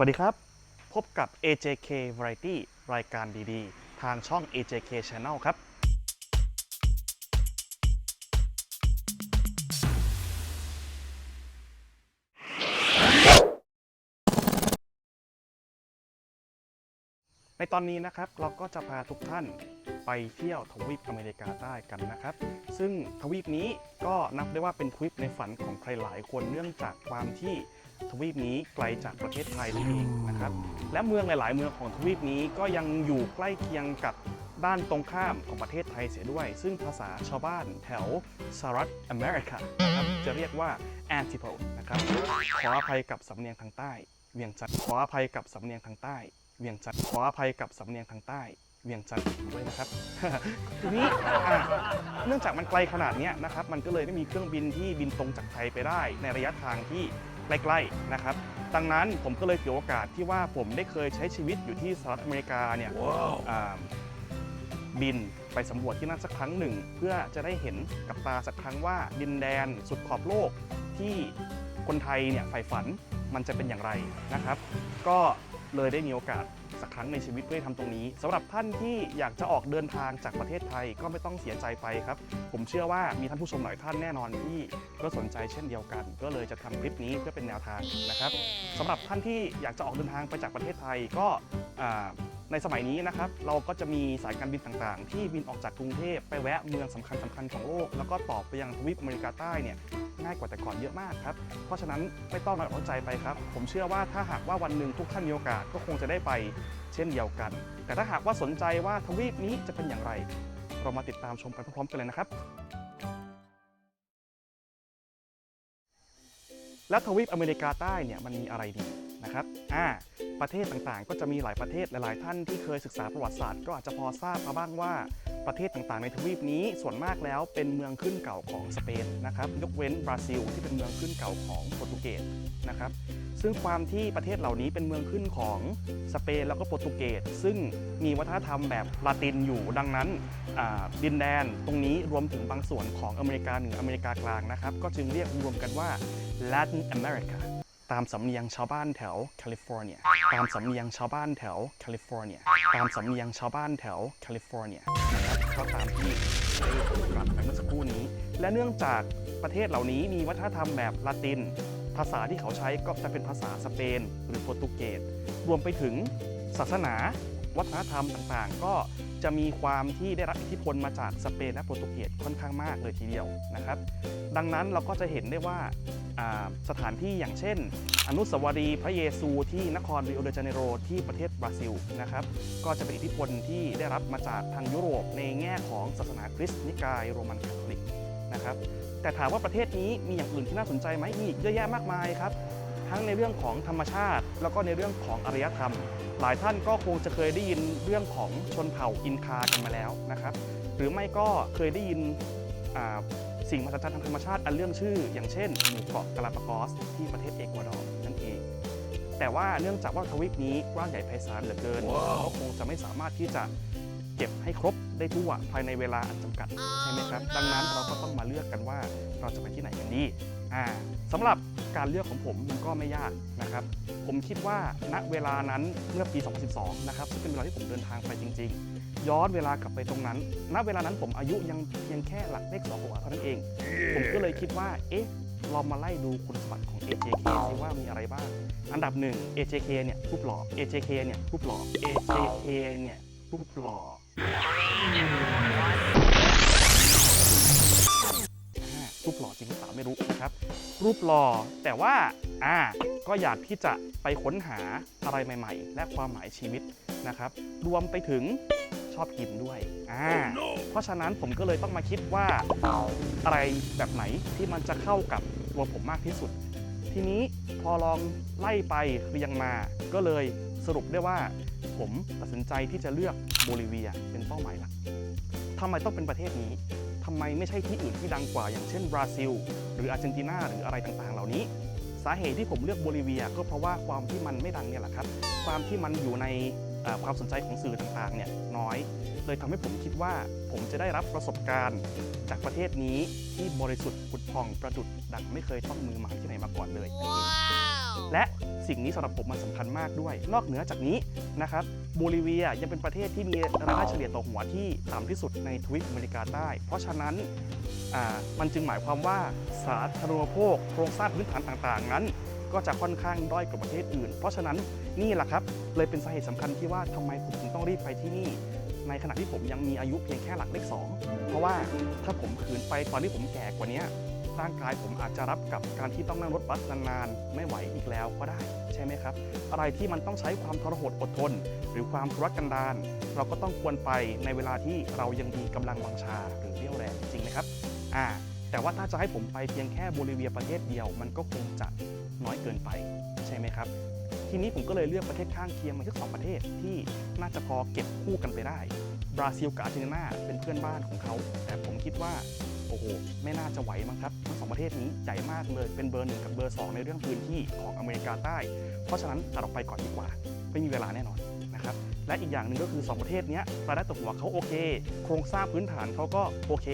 สวัสดีครับ พบกับ AJK Variety รายการดีๆ ทางช่อง AJK Channel ครับ ในตอนนี้นะครับเราก็จะพาทุกท่านไปเที่ยวทวีปอเมริกาใต้กันนะครับ ซึ่งทวีปนี้ก็นับได้ว่าเป็นทวีปในฝันของใครหลายคนเนื่องจากความที่ ทวีปนี้ไกลจากประเทศไทยนั่นเองนะครับ และเมืองหลาย ๆ เมืองของทวีปนี้ก็ยังอยู่ใกล้เคียงกับด้านตรงข้ามของประเทศไทยเสียด้วย ซึ่งภาษาชาวบ้านแถวสหรัฐอเมริกานะครับจะเรียกว่าแอนติโพนะครับขออภัยกับสำเนียงทางใต้ เวียงจันทร์ขออภัยกับสำเนียงทางใต้ เวียงจันทร์ขออภัยกับสำเนียงทางใต้ เวียงจันทร์ด้วยนะครับ ทีนี้อะเนื่องจากมันไกลขนาดเนี้ยนะครับ มันก็เลยไม่มีเครื่องบินที่บินตรงจากไทยไปได้ ในระยะทางที่ ใกล้ๆนะครับดังนั้นผมก็เลยถือโอกาสที่ว่าผมได้เคยใช้ชีวิตอยู่ที่สหรัฐอเมริกาเนี่ยอ่าบินไปสำรวจที่นั่นสักครั้งหนึ่ง เพื่อจะได้เห็นกับตาสักครั้งว่าดินแดนสุดขอบโลกที่คนไทยเนี่ยใฝ่ฝันมันจะเป็นอย่างไรนะครับ ก็ เลยได้มีโอกาสสักครั้งในชีวิตได้ทำตรงนี้สำหรับท่านที่อยากจะออกเดินทางจากประเทศไทยก็ไม่ต้องเสียใจไปครับ ผมเชื่อว่ามีท่านผู้ชมหลายท่านแน่นอนที่ก็สนใจเช่นเดียวกัน ก็เลยจะทำคลิปนี้เพื่อเป็นแนวทางนะครับสำหรับท่านที่อยากจะออกเดินทางไปจากประเทศไทยก็อ่า ในสมัยนี้นะครับเราก็จะมีสายการบินต่างๆ ที่บินออกจากกรุงเทพไปแวะเมืองสำคัญสคัญๆของโลก แล้วก็ต่อไปยังทวีปอเมริกาใต้เนี่ยง่ายกว่าแต่ก่อนเยอะมากครับ เพราะฉะนั้นไม่ต้องน้อยอกน้อยใจไปครับ ผมเชื่อว่าถ้าหากว่าวันหนึ่งทุกท่านมีโอกาสก็คงจะได้ไปเช่นเดียวกัน แต่ถ้าหากว่าสนใจว่าทวีปนี้จะเป็นอย่างไร เรามาติดตามชมกันพร้อมๆกันเลยนะครับแล้วทวีปอเมริกาใต้เนี่ยมันมีอะไรดี นะครับอ่าประเทศต่างๆ ก็จะมีหลายประเทศหลายๆ ท่านที่เคยศึกษาประวัติศาสตร์ก็อาจจะพอทราบมาบ้างว่าประเทศต่างๆ ในทวีปนี้ส่วนมากแล้วเป็นเมืองขึ้นเก่าของสเปนนะครับยกเว้นบราซิล ที่เป็นเมืองขึ้นเก่าของโปรตุเกสนะครับซึ่งความที่ประเทศเหล่านี้เป็นเมืองขึ้นของสเปนแล้วก็โปรตุเกสซึ่งมีวัฒนธรรมแบบลาตินอยู่ดังนั้นดินแดนตรงนี้รวมถึงบางส่วนของอเมริกาเหนืออเมริกากลางนะครับก็จึงเรียกรวมกันว่า Latin America ตามสำเนียงชาวบ้านแถวแคลิฟอร์เนีย ตามสำเนียงชาวบ้านแถวแคลิฟอร์เนีย ตามสำเนียงชาวบ้านแถวแคลิฟอร์เนียนะครับก็ตามที่ได้กล่าวไปเมื่อสักครู่นี้ และเนื่องจากประเทศเหล่านี้มีวัฒนธรรมแบบละติน ภาษาที่เขาใช้ก็จะเป็นภาษาสเปน หรือโปรตุเกส รวมไปถึงศาสนาวัฒนธรรมต่างๆ ก็จะมีความที่ได้รับอิทธิพลมาจากสเปนและโปรตุเกสค่อนข้างมากเลยทีเดียวนะครับ ดังนั้นเราก็จะเห็นได้ว่า สถานที่อย่างเช่น อนุสาวรีย์พระเยซูที่นครริโอเดจาเนโรที่ประเทศบราซิลนะครับก็จะเป็นอิทธิพลที่ได้รับมาจากทางยุโรปในแง่ของศาสนาคริสต์นิกายโรมันคาทอลิกนะครับแต่ถามว่าประเทศนี้มีอย่างอื่นที่น่าสนใจไหมมีอีกเยอะแยะมากมายครับทั้งในเรื่องของธรรมชาติ แล้วก็ในเรื่องของอารยธรรม หลายท่านก็คงจะเคยได้ยินเรื่องของชนเผ่าอินคากันมาแล้วนะครับหรือไม่ก็เคยได้ยิน สิ่งมหัศจรรย์ทางธรรมชาติอันเรื่องชื่อ อย่างเช่นหมู่เกาะกาลาปากอส ที่ประเทศเอกวาดอร์นั่นเอง แต่ว่าเนื่องจากว่าทวีปนี้กว้างใหญ่ไพศาลเหลือเกินก็คงจะไม่สามารถที่จะ เก็บให้ครบได้ทั่วภายในเวลาอันจำกัดใช่ไหมครับ ดังนั้นเราก็ต้องมาเลือกกันว่าเราจะไปที่ไหนกันดีอ่าสำหรับการเลือกของผมมันก็ไม่ยากนะครับ ผมคิดว่าณเวลานั้นเมื่อปี 2012 นะครับซึ่งเป็นเวลาที่ผมเดินทางไปจริง ๆ ย้อนเวลากลับไปตรงนั้น ณเวลานั้นผมอายุยังเพียงแค่หลักเลขสองหัวเท่านั้นเอง ผมก็เลยคิดว่า เอ๊ะเรามาไล่ดูคุณสมบัติของ AJK ซิว่ามีอะไรบ้าง อันดับหนึ่ง AJK เนี่ยรูปหล่อ AJK เนี่ยรูปหล่อ AJK เนี่ยรูปหล่ออ่า รูปหล่อจริงหรือเปล่าไม่รู้นะครับ รูปหล่อแต่ว่าอ่าก็อยากที่จะไปค้นหาอะไรใหม่ ๆ และความหมายชีวิตนะครับ รวมไปถึงชอบกินด้วยอ่าเพราะฉะนั้นผมก็เลยต้องมาคิดว่าอะไรแบบไหนที่มันจะเข้ากับตัวผมมากที่สุด ทีนี้พอลองไล่ไปเรียงมาก็เลยสรุปได้ว่า ผมตัดสินใจที่จะเลือกโบลิเวียเป็นเป้าหมายหลักทำไมต้องเป็นประเทศนี้ทำไมไม่ใช่ที่อื่นที่ดังกว่าอย่างเช่นบราซิล หรืออาร์เจนตินาหรืออะไรต่างๆ เหล่านี้ สาเหตุที่ผมเลือกโบลิเวีย ก็เพราะว่าความที่มันไม่ดังเนี่ยแหละครับ ความที่มันอยู่ในความสนใจของสื่อต่างๆเนี่ยน้อย เลยทำให้ผมคิดว่าผมจะได้รับประสบการณ์จากประเทศนี้ที่บริสุทธิ์ผุดพองประดุดดังไม่เคยต้องมือหมาที่ไหนมาก่อนเลยนั่นเอง และสิ่งนี้สำหรับผมมันสำคัญมากด้วย นอกเหนือจากนี้นะครับโบลิเวียยังเป็นประเทศที่มีรายได้เฉลี่ยต่อหัวที่ต่ำที่สุดในทวีปอเมริกาใต้ เพราะฉะนั้นมันจึงหมายความว่าสาธารณูปโภคโครงสร้างพื้นฐานต่างๆ นั้น ก็จะค่อนข้างด้อยกว่าประเทศอื่น เพราะฉะนั้นนี่แหละครับเลยเป็นสาเหตุสำคัญที่ว่าทำไมผมถึงต้องรีบไปที่นี่ในขณะที่ผมยังมีอายุเพียงแค่หลักเลขสองเพราะว่าถ้าผมขืนไปตอนที่ผมแก่กว่านี้ ร่างกายผมอาจจะรับกับการที่ต้องนั่งรถบัสนานๆ ไม่ไหวอีกแล้วก็ได้ ใช่ไหมครับ อะไรที่มันต้องใช้ความทรหดอดทน หรือความทุรกันดารเราก็ต้องควรไปในเวลาที่เรายังมีกำลังวังชาหรือเรี่ยวแรงจริงไหมครับอ่าแต่ว่าถ้าจะให้ผมไปเพียงแค่โบลิเวียประเทศเดียว มันก็คงจะน้อยเกินไปใช่ไหมครับ ทีนี้ผมก็เลยเลือกประเทศข้างเคียงมาสักสองประเทศที่น่าจะพอเก็บคู่กันไปได้ บราซิลกับอาร์เจนตินาเป็นเพื่อนบ้านของเขา แต่ผมคิดว่า โอ้โห ไม่น่าจะไหวมั้งครับ ทั้งสองประเทศนี้ใหญ่มากเลย เป็นเบอร์หนึ่งกับเบอร์สองในเรื่องพื้นที่ของอเมริกาใต้ เพราะฉะนั้นตัดออกไปก่อนดีกว่า ไม่มีเวลาแน่นอนนะครับ และอีกอย่างหนึ่งก็คือ 2 ประเทศนี้รายได้ต่อหัวเขาโอเค โครงสร้างพื้นฐานเขาก็โอเค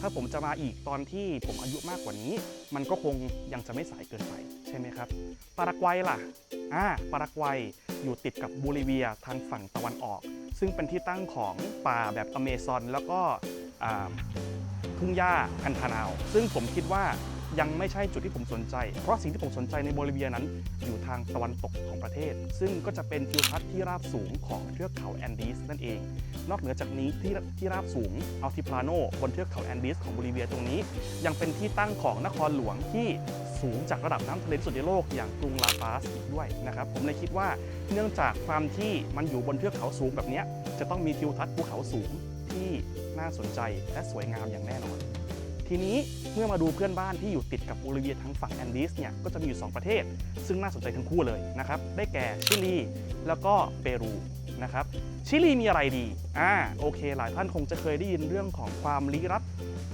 ถ้าผมจะมาอีกตอนที่ผมอายุมากกว่านี้ มันก็คงยังจะไม่สายเกินไปใช่ไหมครับ ปารากวัยล่ะ อ่า ปารากวัยอยู่ติดกับโบลิเวียทางฝั่งตะวันออก ซึ่งเป็นที่ตั้งของป่าแบบอเมซอนแล้วก็อ่า ทุ่งหญ้าพันธานาว ซึ่งผมคิดว่ายังไม่ใช่จุดที่ผมสนใจ เพราะสิ่งที่ผมสนใจในโบลิเวียนั้น อยู่ทางตะวันตกของประเทศ ซึ่งก็จะเป็นทิวทัศน์ที่ราบสูงของเทือกเขาแอนดีสนั่นเอง นอกเหนือจากนี้ที่ที่ราบสูงอัลติพลาโนบนเทือกเขาแอนดีสของโบลิเวียตรงนี้ ยังเป็นที่ตั้งของนครหลวงที่สูงจากระดับน้ำทะเลสุดในโลกอย่างกรุงลาปาสอีกด้วยนะครับ ผมเลยคิดว่าเนื่องจากความที่มันอยู่บนเทือกเขาสูงแบบนี้จะต้องมีทิวทัศน์ภูเขาสูงที่ น่าสนใจ และสวยงามอย่างแน่นอน ทีนี้เมื่อมาดูเพื่อนบ้านที่อยู่ติดกับโบลิเวียทางฝั่งแอนดีสเนี่ยก็จะมีอยู่ 2 ประเทศ ซึ่งน่าสนใจทั้งคู่เลยนะครับได้แก่ชิลีแล้วก็เปรูนะครับชิลีมีอะไรดีอ่าโอเค หลายท่านคงจะเคยได้ยินเรื่องของความลี้ลับ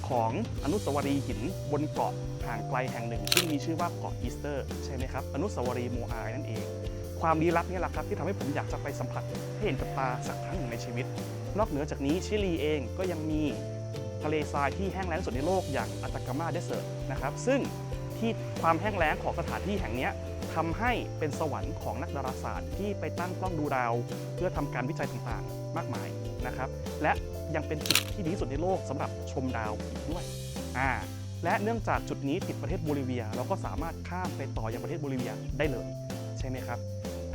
ของอนุสาวรีย์หินบนเกาะห่างไกลแห่งหนึ่ง ซึ่งมีชื่อว่าเกาะอีสเตอร์ใช่ไหมครับอนุสาวรีย์โมอายนั่นเอง ความลี้ลับนี่แหละครับที่ทำให้ผมอยากจะไปสัมผัสให้เห็นกับตาสักครั้งหนึ่งในชีวิต นอกเหนือจากนี้ชิลีเองก็ยังมีทะเลทรายที่แห้งแล้งสุดในโลกอย่างอัตากามาเดสเซอร์นะครับซึ่งที่ความแห้งแล้งของสถานที่แห่งนี้ทำให้เป็นสวรรค์ของนักดาราศาสตร์ที่ไปตั้งกล้องดูดาว เพื่อทำการวิจัยต่างๆ มากมายนะครับ และยังเป็นจุดที่ดีที่สุดในโลกสำหรับชมดาวอีกด้วยอ่าและเนื่องจากจุดนี้ติดประเทศโบลิเวีย เราก็สามารถข้ามไปต่อยังประเทศโบลิเวียได้เลย ใช่ไหมครับ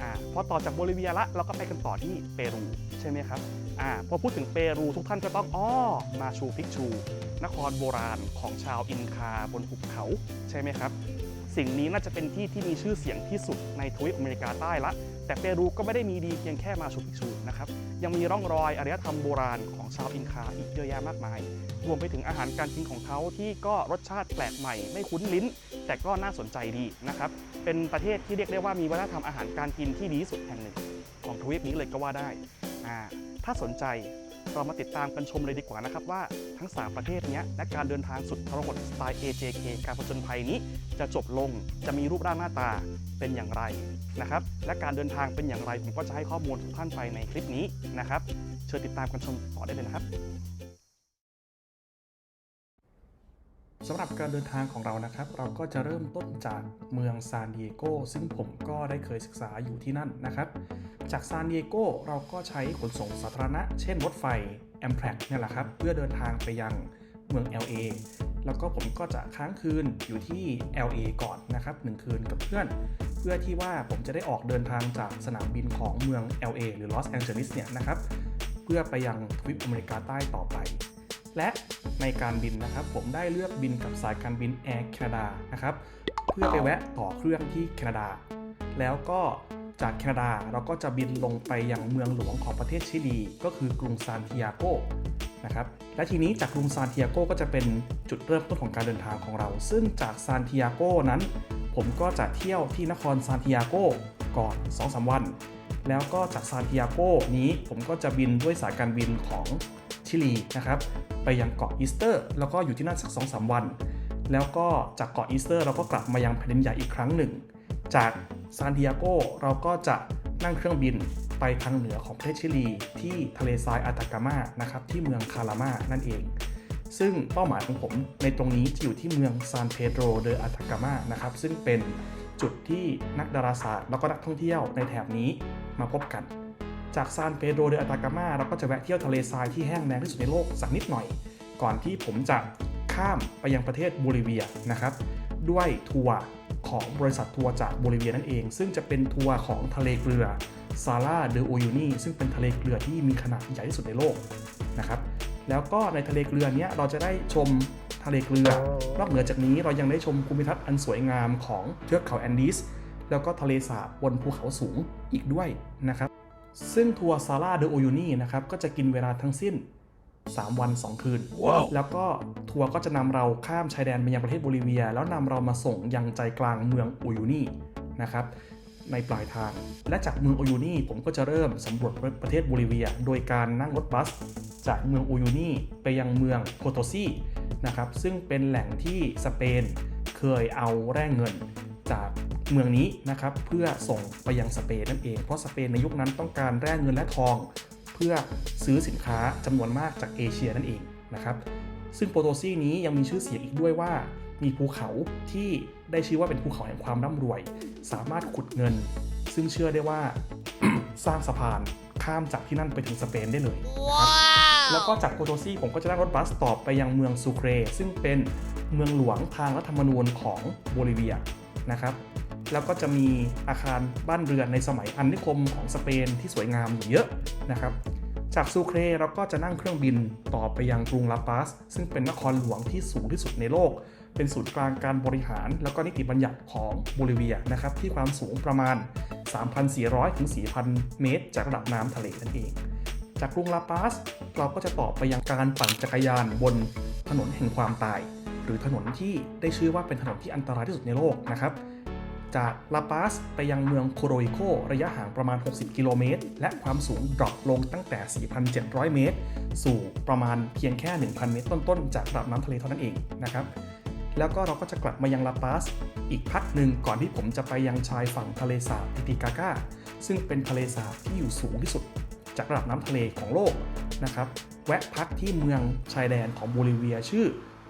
อ่าพอต่อจากโบลิเวียละเราก็ไปกันต่อที่เปรูใช่ไหมครับ อ่าพอพูดถึงเปรูทุกท่านก็ต้องอ้อมาชูพิกชู นครโบราณของชาวอินคาบนหุบเขาใช่ไหมครับ สิ่งนี้น่าจะเป็นที่ที่มีชื่อเสียงที่สุดในทวีปอเมริกาใต้ละ แต่เปรูก็ไม่ได้มีดีเพียงแค่มาชูพิกชูนะครับยังมีร่องรอยอารยธรรมโบราณของชาวอินคาอีกเยอะแยะมากมาย รวมไปถึงอาหารการกินของเขาที่ก็รสชาติแปลกใหม่ไม่คุ้นลิ้น แต่ก็น่าสนใจดีนะครับเป็นประเทศที่เรียกได้ว่ามีวัฒนธรรมอาหารการกินที่ดีที่สุดแห่งหนึ่ง ของทวีปนี้เลยก็ว่าได้อ่า ถ้าสนใจเรามาติดตามกันชมเลยดีกว่านะครับว่าทั้ง 3 ประเทศนี้และการเดินทางสุดทรหดสไตล์ AJK การผจญภัยนี้ จะจบลงจะมีรูปร่างหน้าตาเป็นอย่างไรนะครับและการเดินทางเป็นอย่างไรผมก็จะให้ข้อมูลทุกท่านไปในคลิปนี้นะครับเชิญติดตามกันชมต่อได้เลยนะครับ สำหรับการเดินทางของเรานะครับ เราก็จะเริ่มต้นจากเมืองซานดิเอโกซึ่งผมก็ได้เคยศึกษาอยู่ที่นั่นนะครับ จากซานดิเอโกเราก็ใช้ขนส่งสาธารณะ เช่นรถไฟ a m t r a c เนี่ยแหละครับ เพื่อเดินทางไปยังเมือง LA แล้วก็ผมก็จะค้างคืนอยู่ที่ LA ก่อนนะครับหนึ่งคืนกับเพื่อน เพื่อที่ว่าผมจะได้ออกเดินทางจากสนามบินของเมือง LA หรือ Los Angeles เนี่ยนะครับ เพื่อไปยังทวีปอเมริกาใต้ต่อไป และในการบินนะครับ ผมได้เลือกบินกับสายการบิน Air Canada นะครับเพื่อไปแวะต่อเครื่องที่แคนาดา แล้วก็จากแคนาดาเราก็จะบินลงไปยังเมืองหลวงของประเทศชิลีก็คือกรุงซานติอาโกนะครับและทีนี้จากกรุงซานติอาโกก็จะเป็นจุดเริ่มต้นของการเดินทางของเรา ซึ่งจากซานติอาโกนั้น ผมก็จะเที่ยวที่นครซานติอาโกก่อน 2-3 วัน แล้วก็จากซานติอาโกนี้ผมก็จะบินด้วยสายการบินของชิลีนะครับ ไปยังเกาะอีสเตอร์ แล้วก็อยู่ที่นั่นสัก2-3วัน แล้วก็จากเกาะอีสเตอร์ เราก็กลับมายังแผ่นดินใหญ่อีกครั้งหนึ่ง จากซานติอาโกเราก็จะนั่งเครื่องบินไปทางเหนือของประเทศชิลี ที่ทะเลทรายอาตากามานะครับที่เมืองคารามานั่นเอง ซึ่งเป้าหมายของผมในตรงนี้จะอยู่ที่เมืองซานเปโดรเดออาตากามานะครับซึ่งเป็นจุดที่นักดาราศาสตร์แล้วก็นักท่องเที่ยวในแถบนี้ มาพบกัน จากซานเปโดรเดออาตากามาเราก็จะแวะเที่ยวทะเลทรายที่แห้งแล้งที่สุดในโลกสักนิดหน่อย ก่อนที่ผมจะข้ามไปยังประเทศโบลิเวียนะครับ ด้วยทัวร์ของบริษัททัวร์จากโบลิเวียนั่นเอง ซึ่งจะเป็นทัวร์ของทะเลเกลือซาร่าเดอโอยูนีซึ่งเป็นทะเลเกลือที่มีขนาดใหญ่ที่สุดในโลกนะครับแล้วก็ในทะเลเกลือเนี้ยเราจะได้ชมทะเลเกลือนอกเหนือจากนี้เรายังได้ชมภูมิทัศน์อันสวยงามของเทือกเขาแอนดีส แล้วก็ทะเลสาบบนภูเขาสูงอีกด้วยนะครับ ซึ่งทัวร์ซาร่าเดอโอยูนีนะครับก็จะกินเวลาทั้งสิ้น 3 วัน 2 คืนแล้วก็ทัวร์ก็จะนำเราข้ามชายแดนไปยังประเทศโบลิเวีย แล้วนำเรามาส่งยังใจกลางเมืองโอยูนีนะครับในปลายทาง และจากเมืองโอยูนีผมก็จะเริ่มสำรวจประเทศโบลิเวีย โดยการนั่งรถบัส จากเมืองโอยูนีไปยังเมืองโพโตซีนะครับซึ่งเป็นแหล่งที่สเปนเคยเอาแร่เงินจาก เมืองนี้นะครับเพื่อส่งไปยังสเปนนั่นเอง เพราะสเปนในยุคนั้นต้องการแร่เงินและทอง เพื่อซื้อสินค้าจำนวนมากจากเอเชียนั่นเองนะครับซึ่งโปโตซีนี้ยังมีชื่อเสียงอีกด้วยว่า มีภูเขาที่ได้ชื่อว่าเป็นภูเขาแห่งความร่ำรวย สามารถขุดเงิน ซึ่งเชื่อได้ว่าสร้างสะพานข้ามจากที่นั่นไปถึงสเปนได้เลยนะครับแล้วก็จากโปโตซีผมก็จะนั่งรถบัสต่อไปยังเมืองซูเคร ซึ่งเป็นเมืองหลวงทางรัฐธรรมนูญของโบลิเวียนะครับ แล้วก็จะมีอาคารบ้านเรือนในสมัยอันนิคมของสเปนที่สวยงามอยู่เยอะนะครับ จากซูเครเราก็จะนั่งเครื่องบินต่อไปยังกรุงลาปาส ซึ่งเป็นนครหลวงที่สูงที่สุดในโลก เป็นศูนย์กลางการบริหาร แล้วก็นิติบัญญัติของโบลิเวียนะครับที่ความสูงประมาณ 3,400 ถึง 4,000 เมตร จากระดับน้ำทะเลนั่นเอง จากกรุงลาปาสเราก็จะต่อไปยังการปั่นจักรยานบนถนนแห่งความตาย หรือถนนที่ได้ชื่อว่าเป็นถนนที่อันตรายที่สุดในโลกนะครับ จากลาปาสไปยังเมืองโคโรอิโกระยะห่างประมาณ 60 กิโลเมตร และความสูงดรอปลงตั้งแต่ 4,700 เมตร สู่ประมาณเพียงแค่ 1,000 เมตร ต้นๆ จากระดับน้ำทะเลเท่านั้นเองนะครับ แล้วก็เราก็จะกลับมายังลาปาสอีกพักหนึ่งก่อนที่ผมจะไปยังชายฝั่งทะเลสาบติติกาก้า ซึ่งเป็นทะเลสาบที่อยู่สูงที่สุด จากระดับน้ำทะเลของโลกนะครับ แวะพักที่เมืองชายแดนของโบลิเวียชื่อ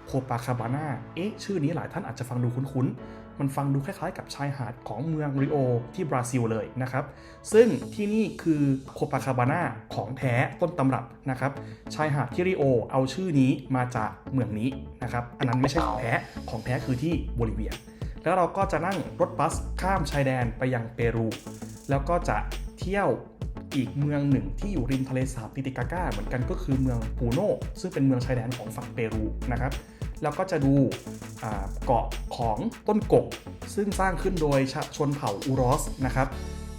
โคปาคาบาน่า เอ๊ะ ชื่อนี้หลายท่านอาจจะฟังดูคุ้นๆ มันฟังดูคล้ายๆ กับชายหาดของเมืองริโอที่บราซิลเลยนะครับ ซึ่งที่นี่คือโคปาคาบาน่าของแท้ต้นตำรับนะครับ ชายหาดที่ริโอเอาชื่อนี้มาจากเมืองนี้นะครับ อันนั้นไม่ใช่ของแท้ ของแท้คือที่โบลิเวีย แล้วเราก็จะนั่งรถบัสข้ามชายแดนไปยังเปรู แล้วก็จะเที่ยวอีกเมืองหนึ่งที่อยู่ริมทะเลสาบติติกาก้าเหมือนกันก็คือเมืองปูโนซึ่งเป็นเมืองชายแดนของฝั่งเปรูนะครับ แล้วก็จะดูเกาะของต้นกก ซึ่งสร้างขึ้นโดยชชนเผ่าอูรอสนะครับ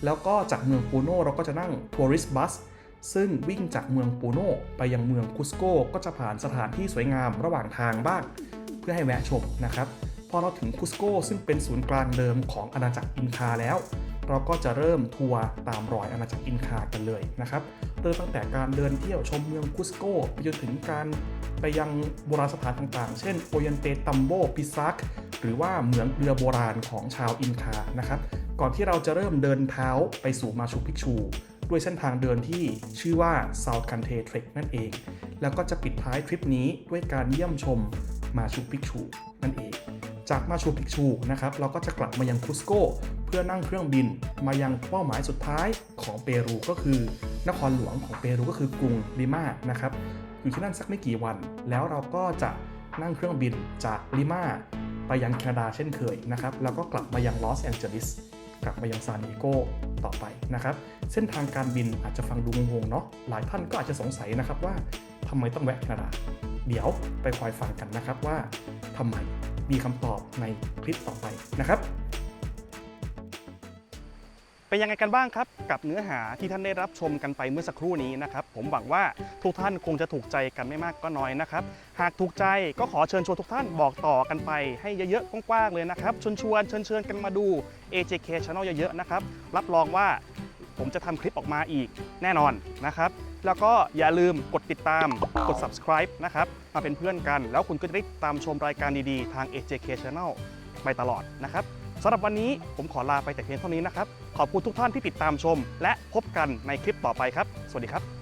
แล้วก็จากเมืองปูโนเราก็จะนั่งทัวริสต์บัสซึ่งวิ่งจากเมืองปูโนไปยังเมืองคุสโกก็จะผ่านสถานที่สวยงามระหว่างทางบ้าง เพื่อให้แวะชมนะครับ พอเราถึงคุสโกซึ่งเป็นศูนย์กลางเดิมของอาณาจักรอินคาแล้ว เราก็จะเริ่มทัวร์ตามรอยอาณาจักรอินคากันเลยนะครับเริ่มตั้งแต่การเดินเที่ยวชมเมืองคุสโกไปจนถึงการไปยังโบราณสถานต่างๆ เช่นโอยันเตตัมโบปิซักหรือว่าเหมืองเรือโบราณของชาวอินคานะครับ ก่อนที่เราจะเริ่มเดินเท้าไปสู่มาชูพิกชู ด้วยเส้นทางเดินที่ชื่อว่า South c a n t e Trek นั่นเอง แล้วก็จะปิดท้ายทริปนี้ด้วยการเยี่ยมชมมาชูพิกชูนั่นเอง จากมาชูพิกชูนะครับ เราก็จะกลับมายังคุสโก พื่อนั่งเครื่องบิน มายังเป้าหมายสุดท้ายของเปรูก็คือนครหลวงของเปรูก็คือกรุงลิมานะครับอยู่ที่นั่นสักไม่กี่วัน แล้วเราก็จะนั่งเครื่องบินจากลิมาไปยังแคนาดาเช่นเคยนะครับแล้วก็กลับมายังลอสแองเจลิสกลับมายังซานดิเอโกต่อไปนะครับ เส้นทางการบินอาจจะฟังดูงงๆเนาะหลายท่านก็อาจจะสงสัยนะครับว่าทำไมต้องแวะแคนาดา เดี๋ยวไปคอยฟังกันนะครับว่าทำไมมีคำตอบในคลิปต่อไปนะครับ เป็นยังไงกันบ้างครับ กับเนื้อหาที่ท่านได้รับชมกันไปเมื่อสักครู่นี้นะครับ ผมหวังว่าทุกท่านคงจะถูกใจกันไม่มากก็น้อยนะครับ หากถูกใจก็ขอเชิญชวนทุกท่านบอกต่อกันไป ให้เยอะๆกว้างๆเลยนะครับชวนชวนเชิญเชิญกันมาดู AJK Channel เยอะๆนะครับรับรองว่าผมจะทำคลิปออกมาอีกแน่นอนนะครับ แล้วก็อย่าลืมกดติดตามกด subscribe นะครับมาเป็นเพื่อนกัน แล้วคุณก็จะได้ตามชมรายการดีๆ ทาง AJK Channel ไปตลอดนะครับ สำหรับวันนี้ผมขอลาไปแต่เพียงเท่านี้นะครับ ขอบคุณทุกท่านที่ติดตามชม และพบกันในคลิปต่อไปครับ สวัสดีครับ